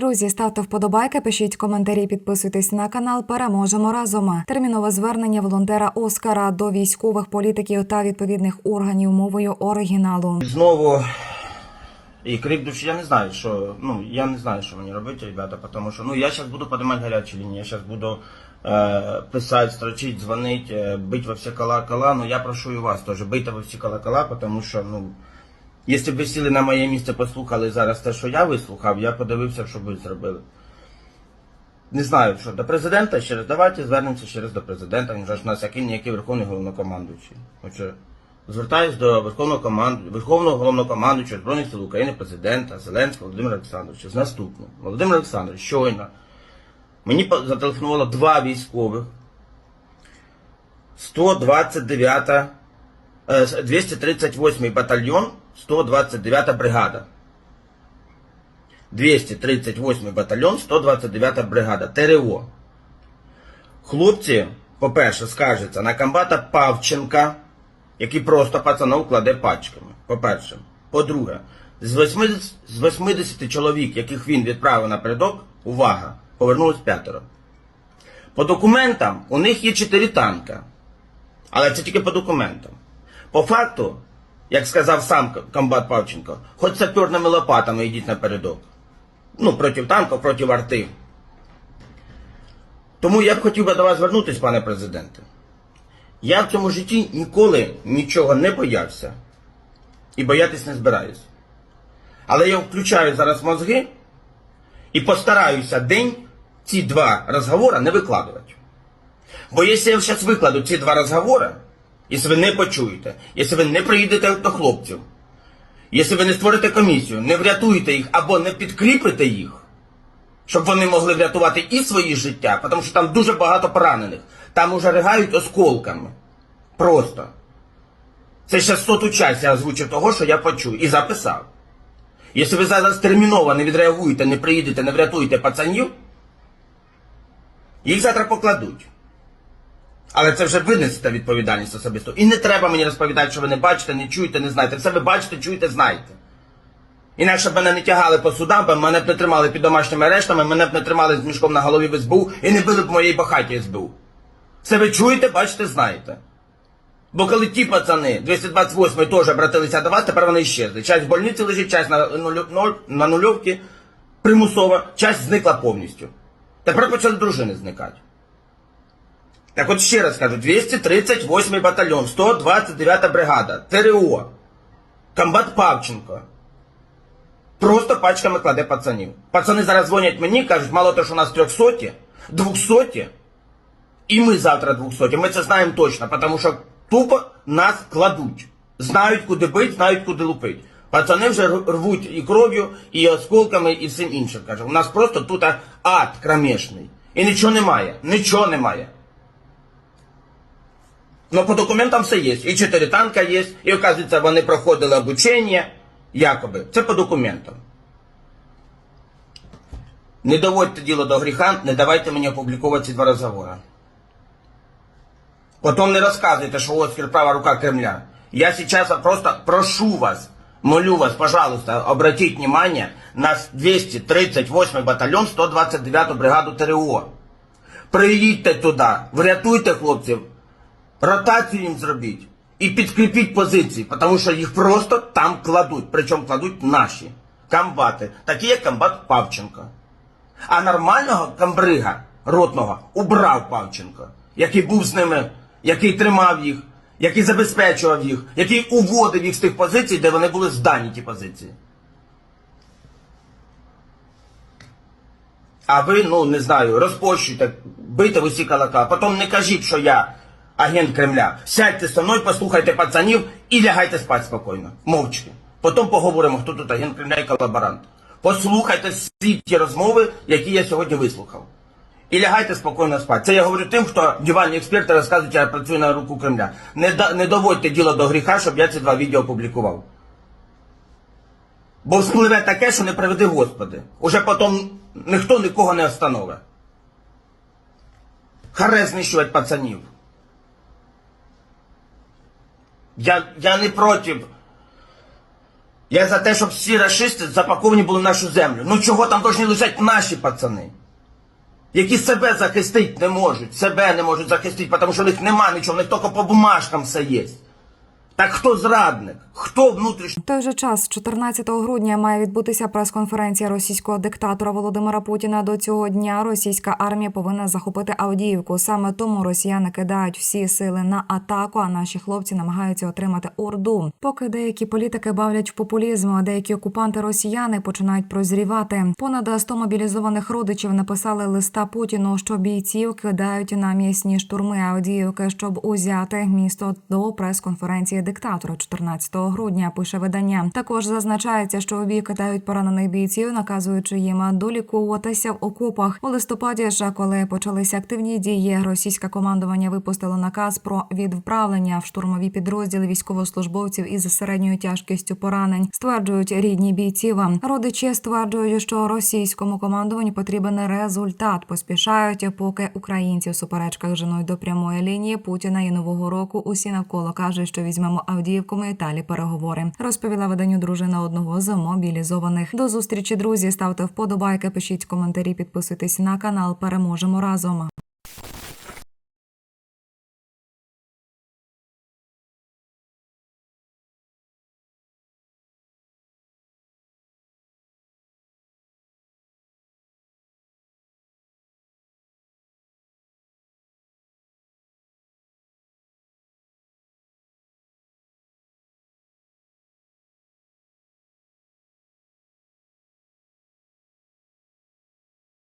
Друзі, ставте вподобайки, пишіть коментарі, підписуйтесь на канал. Переможемо разом. Термінове звернення волонтера Оскара до військових політиків та відповідних органів мовою оригіналу. Знову і крик душі, я не знаю, що, ну, я не знаю, що мені робити, ребята, тому що, ну, я зараз буду поднимать гарячі лінії, я зараз буду е, писати, строчити, дзвонити, е, бити во всі колокола, ну, я прошу і вас теж, бийте во всі колокола, тому що, ну, якщо б ви сіли на моє місце, послухали зараз те, що я вислухав, я подивився, що ви зробили. Не знаю, що до президента ще раз. Давайте звернемося ще раз до президента. Він же ж нас який ніякий верховний головнокомандуючий. Отже, звертаюсь до верховного команду, верховного головнокомандуючого Збройних сил України, президента Зеленського Володимира Олександровича з наступним. Володимир Олександрович, щойно мені зателефонувало два військових. 129 е, 238 батальйон, 129 бригада. 238 батальйон, 129 бригада, ТРО. Хлопці, по-перше, скаржаться на комбата Павченка, який просто пацанов кладе пачками. По-перше. По-друге, з 80, з 80 чоловік, яких він відправив на передок, увага, повернулось п'ятеро. По документам у них є 4 танка. Але це тільки по документам. По факту, як сказав сам комбат Павченко, хоч саперними лопатами йдіть на передок. Ну, проти танків, проти арти. Тому я б хотів би до вас звернутися, пане президенте. Я в цьому житті ніколи нічого не боявся і боятись не збираюсь. Але я включаю зараз мозги і постараюся день ці два розговори не викладувати. Бо якщо я зараз викладу ці два розговори, якщо ви не почуєте, якщо ви не приїдете до хлопців, якщо ви не створите комісію, не врятуєте їх або не підкріпите їх, щоб вони могли врятувати і свої життя, тому що там дуже багато поранених. Там уже ригають осколками. Просто. Це ще соту час я озвучив того, що я почув і записав. Якщо ви зараз терміново не відреагуєте, не приїдете, не врятуєте пацанів, їх завтра покладуть. Але це вже ви несете відповідальність особисто. І не треба мені розповідати, що ви не бачите, не чуєте, не знаєте. Все ви бачите, чуєте, знаєте. Інакше б мене не тягали по судам, бо мене б не тримали під домашніми арештами, мене б не тримали з мішком на голові в СБУ і не били б моєї бахаті СБУ. Все ви чуєте, бачите, знаєте. Бо коли ті пацани 228 теж обратилися до вас, тепер вони щезли. Часть в больниці лежить, часть на, на нульовці примусово, часть зникла повністю. Тепер почали дружини зникати. Так от ще раз кажу, 238 батальйон, 129 бригада, ТРО, комбат Павченко. Просто пачками кладе пацанів. Пацани зараз дзвонять мені, кажуть, мало того, що у нас 300, 200, і ми завтра 200. Ми це знаємо точно, тому що тупо нас кладуть. Знають, куди бить, знають, куди лупить. Пацани вже рвуть і кров'ю, і осколками, і всім іншим. Каже, у нас просто тут ад кромешний. І нічого немає. Нічого немає. Ну, по документам все є. І чотири танка є, і, оказується, вони проходили обучення, якоби. Це по документам. Не доводьте діло до гріха, не давайте мені опубліковувати ці два розговори. Потом не розказуйте, що Оскар права рука Кремля. Я сейчас просто прошу вас, молю вас, пожалуйста, обратить внимание на 238 батальйон 129 бригаду ТРО. Приїдьте туди, врятуйте хлопців, ротацію їм зробіть і підкріпіть позиції, тому що їх просто там кладуть, причому кладуть наші комбати, такі як комбат Павченко. А нормального камбрига ротного убрав Павченко, який був з ними, який тримав їх, який забезпечував їх, який уводив їх з тих позицій, де вони були здані ті позиції. А ви, ну не знаю, розпощуйте, бийте в усі колока. Потім не кажіть, що я агент Кремля. Сядьте зі мною, послухайте пацанів і лягайте спати спокійно, мовчки. Потім поговоримо, хто тут агент Кремля і колаборант. Послухайте всі ті розмови, які я сьогодні вислухав. І лягайте спокійно спати. Це я говорю тим, хто диванні експерти розказують, я працюю на руку Кремля. Не, да- не доводьте діло до гріха, щоб я ці два відео опублікував. Бо спливе таке, що не приведи Господи. Уже потім ніхто нікого не остановить. Харе знищувати пацанів. Я, я не проти Я за те, щоб всі расисти запаковані були в нашу землю. Ну чого там повинні лежать наші пацани? Які себе захистити не можуть, себе не можуть захистити, тому що в них нема нічого, в них тільки по бумажкам все є. Так хто зрадник? Хто внутрішній? В той же час, 14 грудня, має відбутися прес-конференція російського диктатора Володимира Путіна. До цього дня російська армія повинна захопити Авдіївку. Саме тому росіяни кидають всі сили на атаку, а наші хлопці намагаються отримати орду. Поки деякі політики бавлять в популізм, а деякі окупанти росіяни починають прозрівати. Понад 100 мобілізованих родичів написали листа Путіну, що бійців кидають на м'ясні штурми Авдіївки, щоб узяти місто до прес-конференції диктатора 14 грудня. Пише видання. Також зазначається, що обій кидають поранених бійців, наказуючи їм долікуватися в окопах. У листопаді ж, коли почалися активні дії, російське командування випустило наказ про відвправлення в штурмові підрозділи військовослужбовців із середньою тяжкістю поранень. Стверджують рідні бійців. Родичі стверджують, що російському командуванню потрібен результат. Поспішають, поки українці в суперечках женуть до прямої лінії Путіна і нового року. Усі навколо кажуть, що візьмемо Авдіївку. Ми і далі переговори. Розповіла виданню дружина одного з мобілізованих. До зустрічі, друзі. Ставте вподобайки, пишіть коментарі, підписуйтесь на канал. Переможемо разом.